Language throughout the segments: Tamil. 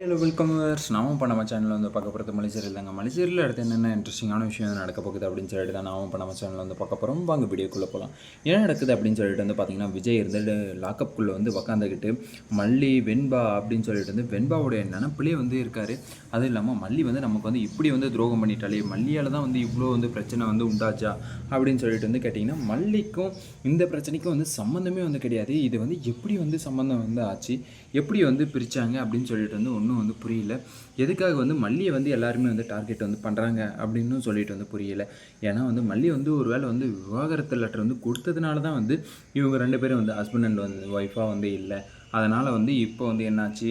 ஹலோ வெல்கம் வேர்ஸ் நாமும் இப்போ நம்ம சேனலில் வந்து பார்க்க போகிறது மலைசீரியல் இல்லைங்க மலைசீரியல் அடுத்து என்னென்ன இன்ட்ரெஸ்டிங்கான விஷயம் நடக்க போகுது அப்படின்னு சொல்லிட்டு தான் நாமும் இப்போ நம்ம சேனலில் வந்து பார்க்க போகிறோம் வாங்க வீடியோக்குள்ளே போகலாம் என்ன நடக்குது அப்படின்னு சொல்லிட்டு வந்து பார்த்தீங்கன்னா விஜய் இருந்து லாக்கப்புக்குள்ளே வந்து உக்காந்துக்கிட்டு மல்லி வெண்பா அப்படின்னு சொல்லிட்டு வந்து வெண்பாவுடைய நினப்பிலே வந்து இருக்கார். அதுவும் இல்லாமல் மல்லி வந்து நமக்கு வந்து இப்படி வந்து துரோகம் பண்ணிட்டாலே மல்லியால் தான் வந்து இவ்வளோ வந்து பிரச்சனை வந்து உண்டாச்சா அப்படின்னு சொல்லிட்டு வந்து கேட்டிங்கன்னா மல்லிக்கும் இந்த பிரச்சனைக்கும் வந்து சம்மந்தமே வந்து கிடையாது. இது வந்து எப்படி வந்து சம்மந்தம் வந்து ஆச்சு? எப்படி வந்து பிரித்தாங்க அப்படின்னு சொல்லிட்டு வந்து ஒன்றும் வந்து புரியல. எதுக்காக வந்து மல்லியை வந்து எல்லாருமே வந்து டார்கெட் வந்து பண்ணுறாங்க அப்படின்னு சொல்லிட்டு வந்து புரியல. ஏன்னா வந்து மல்லி வந்து ஒரு வேளை வந்து விவாகரத்து லெட்டர் வந்து கொடுத்ததுனால தான் வந்து இவங்க ரெண்டு பேரும் வந்து ஹஸ்பண்ட் அண்ட் வந்து ஒய்ஃபாக வந்து இல்லை. அதனால் வந்து இப்போ வந்து என்னாச்சு?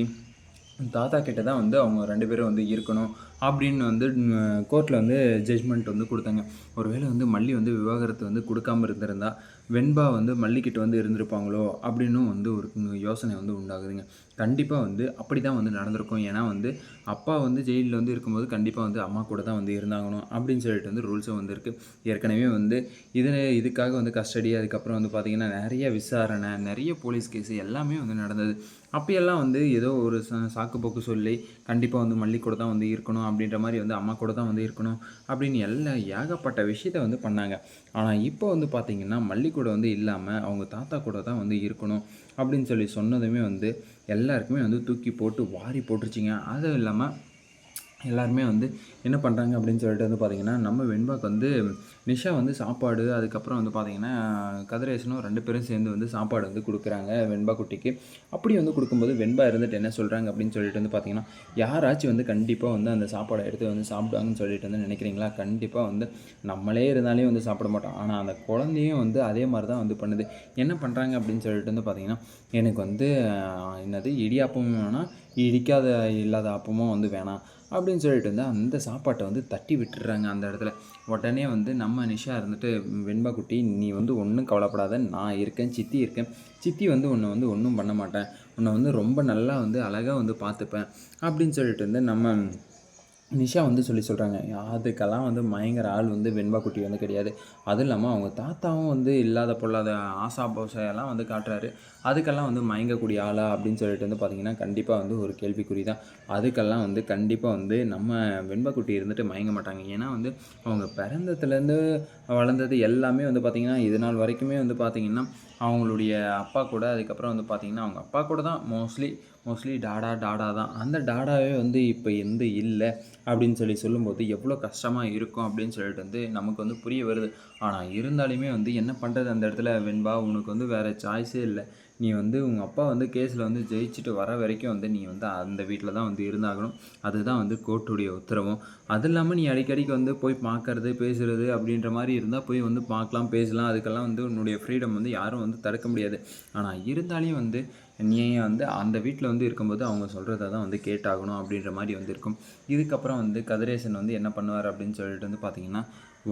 தாத்தா கிட்ட தான் வந்து அவங்க ரெண்டு பேரும் வந்து இருக்கணும். அப்படின்னு வந்து கோர்ட்டில் வந்து ஜட்ஜ்மெண்ட் வந்து கொடுத்தாங்க. ஒருவேளை வந்து மல்லி வந்து விவாகரத்து வந்து கொடுக்காம இருந்திருந்தா வெண்பா வந்து மல்லிக்கிட்ட வந்து இருந்திருப்பாங்களோ அப்படின்னும் வந்து ஒரு யோசனை வந்து உண்டாகுதுங்க. கண்டிப்பாக வந்து அப்படி தான் வந்து நடந்திருக்கும். ஏன்னா வந்து அப்பா வந்து ஜெயிலில் வந்து இருக்கும்போது கண்டிப்பாக வந்து அம்மா கூட தான் வந்து இருந்தாங்கணும் அப்படின்னு சொல்லிட்டு வந்து ரூல்ஸும் வந்துருக்கு ஏற்கனவே வந்து இதில் இதுக்காக வந்து கஸ்டடி அதுக்கப்புறம் வந்து பார்த்திங்கன்னா நிறைய விசாரணை நிறைய போலீஸ் கேஸு எல்லாமே வந்து நடந்தது. அப்போயெல்லாம் வந்து ஏதோ ஒரு சாக்கு போக்கு சொல்லி கண்டிப்பாக வந்து மல்லி கூட தான் வந்து இருக்கணும் அப்படின்ற மாதிரி வந்து அம்மா கூட தான் வந்து இருக்கணும் அப்படின்னு எல்லா ஏகப்பட்ட விஷயத்த வந்து பண்ணாங்க. ஆனால் இப்போ வந்து பார்த்திங்கன்னா மல்லி கூட வந்து இல்லாமல் அவங்க தாத்தா கூட தான் வந்து இருக்கணும் அப்படின்னு சொல்லி சொன்னதுமே வந்து எல்லாருக்குமே வந்து தூக்கி போட்டு வாரி போட்டுருச்சிங்க. அதுவும் இல்லாமல் எல்லாருமே வந்து என்ன பண்ணுறாங்க அப்படின்னு சொல்லிட்டு வந்து பார்த்திங்கன்னா நம்ம வெண்பாக்கு வந்து நிஷா வந்து சாப்பாடு அதுக்கப்புறம் வந்து பார்த்திங்கன்னா கதிரேசனும் ரெண்டு பேரும் சேர்ந்து வந்து சாப்பாடு வந்து கொடுக்குறாங்க வெண்பா குட்டிக்கு. அப்படி வந்து கொடுக்கும்போது வெண்பா இருந்துட்டு என்ன சொல்கிறாங்க அப்படின்னு சொல்லிட்டு வந்து பார்த்திங்கன்னா யாராச்சும் வந்து கண்டிப்பாக வந்து அந்த சாப்பாடை எடுத்து வந்து சாப்பிடுவாங்கன்னு சொல்லிட்டு வந்து நினைக்கிறீங்களா? கண்டிப்பாக வந்து நம்மளே இருந்தாலே வந்து சாப்பிட மாட்டோம். ஆனால் அந்த குழந்தையும் வந்து அதே மாதிரி தான் வந்து பண்ணுது. என்ன பண்ணுறாங்க அப்படின்னு சொல்லிட்டு வந்து பார்த்திங்கன்னா எனக்கு வந்து என்னது இடியாப்பமும் வேணாம் இடிக்காத இல்லாத அப்பமும் வந்து வேணாம். அப்படின்னு சொல்லிட்டு வந்து அந்த சாப்பாட்டை வந்து தட்டி விட்டுடுறாங்க அந்த இடத்துல. உடனே வந்து நம்ம நிஷா இருந்துட்டு வெண்பா குட்டி நீ வந்து ஒன்றும் கவலைப்படாத நான் இருக்கேன் சித்தி இருக்கேன். சித்தி வந்து உன்னை வந்து ஒன்றும் பண்ண மாட்டேன். உன்னை வந்து ரொம்ப நல்லா வந்து அழகாக வந்து பார்த்துப்பேன். அப்படின்னு சொல்லிட்டு வந்து நம்ம நிஷா வந்து சொல்லி சொல்கிறாங்க அதுக்கெல்லாம் வந்து மயங்கர ஆள் வந்து வெண்பா குட்டி வந்து கிடையாது. அதுவும் இல்லாமல் அவங்க தாத்தாவும் வந்து இல்லாத பொல்லாத ஆசா போசையெல்லாம் வந்து காட்டுறாரு. அதுக்கெல்லாம் வந்து மயங்கக்கூடிய ஆளா? அப்படின்னு சொல்லிட்டு வந்து பார்த்திங்கன்னா கண்டிப்பாக வந்து ஒரு கேள்விக்குறி தான். அதுக்கெல்லாம் வந்து கண்டிப்பாக வந்து நம்ம வெண்பா குட்டி இருந்துட்டு மயங்க மாட்டாங்க. ஏன்னா வந்து அவங்க பிறந்ததுலேருந்து வளர்ந்தது எல்லாமே வந்து பார்த்திங்கன்னா இது நாள் வரைக்குமே வந்து பார்த்திங்கன்னா அவங்களுடைய அப்பா கூட அதுக்கப்புறம் வந்து பார்த்திங்கன்னா அவங்க அப்பா கூட தான் மோஸ்ட்லி மோஸ்ட்லி டாடா டாடா தான். அந்த டாடாவே வந்து இப்போ எந்த இல்லை அப்படின்னு சொல்லி சொல்லும்போது எவ்வளோ கஷ்டமாக இருக்கும் அப்படின்னு சொல்லிட்டு வந்து நமக்கு வந்து புரிய வருது. ஆனால் இருந்தாலுமே வந்து என்ன பண்ணுறது அந்த இடத்துல வெண்பா? உனக்கு வந்து வேறு சாய்ஸே இல்லை. நீ வந்து உங்கள் அப்பா வந்து கேஸில் வந்து ஜெயிச்சுட்டு வர வரைக்கும் வந்து நீ வந்து அந்த வீட்டில் தான் வந்து இருந்தாகணும். அதுதான் வந்து கோர்ட்டுடைய உத்தரவும். அது இல்லாமல் நீ அடிக்கடிக்கு வந்து போய் பார்க்கறது பேசுகிறது அப்படின்ற மாதிரி இருந்தால் போய் வந்து பார்க்கலாம் பேசலாம். அதுக்கெல்லாம் வந்து உன்னுடைய ஃப்ரீடம் வந்து யாரும் வந்து தடுக்க முடியாது. ஆனால் இருந்தாலையும் வந்து நீயும் வந்து அந்த வீட்டில் வந்து இருக்கும்போது அவங்க சொல்கிறத தான் வந்து கேட்டாகணும் அப்படின்ற மாதிரி வந்து இருக்கும் இதுக்கப்புறம் வந்து கதிரேசன் வந்து என்ன பண்ணுவார் அப்படின்னு சொல்லிட்டு வந்து பார்த்தீங்கன்னா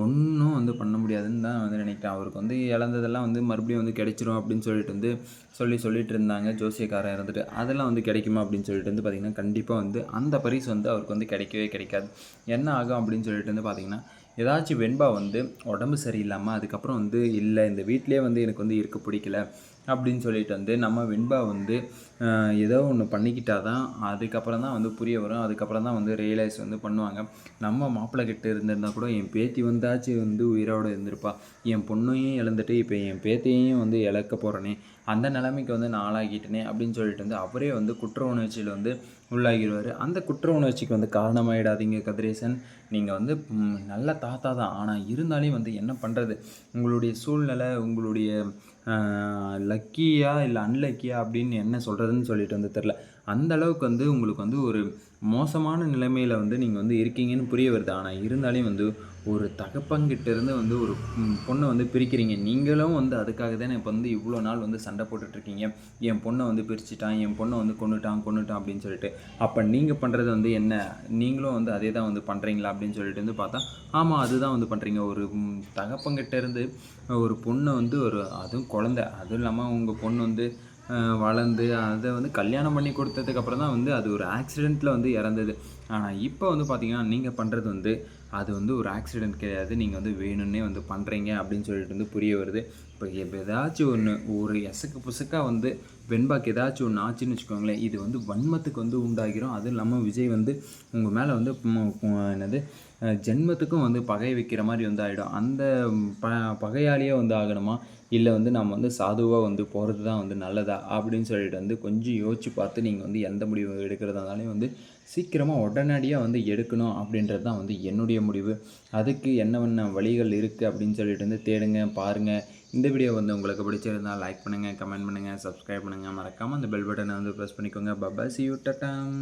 ஒன்றும் வந்து பண்ண முடியாதுன்னு தான் வந்து நினைக்கிறேன். அவருக்கு வந்து இழந்ததெல்லாம் வந்து மறுபடியும் வந்து கிடைச்சிரும் அப்படின்னு சொல்லிட்டு வந்து சொல்லி சொல்லிட்டு இருந்தாங்க. ஜோசியக்காரன் இருந்துட்டு அதெல்லாம் வந்து கிடைக்குமா அப்படின்னு சொல்லிட்டு வந்து பார்த்திங்கன்னா கண்டிப்பாக வந்து அந்த பரிசு வந்து அவருக்கு வந்து கிடைக்கவே கிடைக்காது. என்ன ஆகும் அப்படின்னு சொல்லிட்டு வந்து பார்த்திங்கன்னா ஏதாச்சும் வெண்பா வந்து உடம்பு சரியில்லாமல் அதுக்கப்புறம் வந்து இல்லை இந்த வீட்டிலே வந்து எனக்கு வந்து இருக்க பிடிக்கல அப்படின்னு சொல்லிட்டு வந்து நம்ம வெண்பா வந்து ஏதோ ஒன்று பண்ணிக்கிட்டா தான் அதுக்கப்புறம் தான் வந்து புரிய வரும். அதுக்கப்புறம் தான் வந்து ரியலைஸ் வந்து பண்ணுவாங்க. நம்ம மாப்பிள்ளை கிட்ட இருந்திருந்தால் கூட என் பேத்தி வந்தாச்சும் வந்து உயிரோடு இருந்திருப்பா. என் பொண்ணையும் இழந்துட்டு இப்போ என் பேத்தியையும் வந்து இழக்க போகிறேனே அந்த நிலைமைக்கு வந்து நான் ஆளாகிட்டேனே அப்படின்னு சொல்லிட்டு வந்து அவரே வந்து குற்ற உணர்ச்சியில் வந்து உள்ளாகிடுவார். அந்த குற்ற உணர்ச்சிக்கு வந்து காரணமாயிடாதீங்க கதிரேசன். நீங்கள் வந்து நல்ல தாத்தா தான். ஆனால் இருந்தாலே வந்து என்ன பண்ணுறது உங்களுடைய சூழ்நிலை உங்களுடைய லக்கியா இல்லை அன்லக்கியா அப்படின்னு என்ன சொல்கிறதுன்னு சொல்லிட்டு வந்து தெரில அந்த அளவுக்கு வந்து உங்களுக்கு வந்து ஒரு மோசமான நிலைமையில் வந்து நீங்கள் வந்து இருக்கீங்கன்னு புரிய வருது. ஆனால் இருந்தாலும் வந்து ஒரு தகப்பங்கிட்டேருந்து வந்து ஒரு பொண்ணை வந்து பிரிக்கிறீங்க. நீங்களும் வந்து அதுக்காக தானே இப்போ வந்து இவ்வளோ நாள் வந்து சண்டை போட்டுட்ருக்கீங்க. என் பொண்ணை வந்து பிரிச்சுட்டான் என் பொண்ணை வந்து கொண்டுட்டான் கொண்டுட்டான் அப்படின்னு சொல்லிட்டு. அப்போ நீங்கள் பண்ணுறது வந்து என்ன? நீங்களும் வந்து அதே தான் வந்து பண்ணுறீங்களா அப்படின்னு சொல்லிட்டு வந்து பார்த்தா ஆமாம் அதுதான் வந்து பண்ணுறீங்க ஒரு தகப்பங்கிட்டேருந்து ஒரு பொண்ணை வந்து ஒரு அதுவும் குழந்த. அதுவும் இல்லாமல் உங்கள் பொண்ணு வந்து வளர்ந்து அதை வந்து கல்யாணம் பண்ணி கொடுத்ததுக்கப்புறம் தான் வந்து அது ஒரு ஆக்சிடெண்ட்டில் வந்து இறந்தது. ஆனால் இப்போ வந்து பார்த்திங்கன்னா நீங்கள் பண்ணுறது வந்து அது வந்து ஒரு ஆக்சிடெண்ட் கிடையாது. நீங்கள் வந்து வேணும்னே வந்து பண்ணுறீங்க அப்படின்னு சொல்லிட்டு வந்து புரிய வருது. இப்போ ஏதாச்சும் ஒன்று ஒரு எசக்கு புசுக்காக வந்து வெண்பாக்கு ஏதாச்சும் ஒன்று ஆச்சுன்னு வச்சுக்கோங்களேன் இது வந்து வன்மத்துக்கு வந்து உண்டாகிறோம் அதுவும் இல்லாமல் விஜய் வந்து உங்கள் மேலே வந்து என்னது ஜென்மத்துக்கும் வந்து பகை வைக்கிற மாதிரி வந்து ஆகிடும் அந்த ப பகையாலேயே வந்து ஆகணுமா? இல்லை வந்து நம்ம வந்து சாதுவாக வந்து போகிறது தான் வந்து நல்லதா? அப்படின்னு சொல்லிட்டு வந்து கொஞ்சம் யோசிச்சு பார்த்து நீங்கள் வந்து எந்த முடிவு எடுக்கிறதா இருந்தாலும் வந்து சீக்கிரமாக உடனடியாக வந்து எடுக்கணும் அப்படின்றது தான் வந்து என்னுடைய முடிவு. அதுக்கு என்னென்ன வழிகள் இருக்குது அப்படின்னு சொல்லிட்டு வந்து தேடுங்க பாருங்கள் இந்த வீடியோ வந்து உங்களுக்கு பிடிச்சிருந்தால் லைக் பண்ணுங்கள் கமெண்ட் பண்ணுங்கள் சப்ஸ்கிரைப் பண்ணுங்கள் மறக்காமல் அந்த பெல் பட்டனை வந்து ப்ரெஸ் பண்ணிக்கோங்க. Baba C you டட்டாம்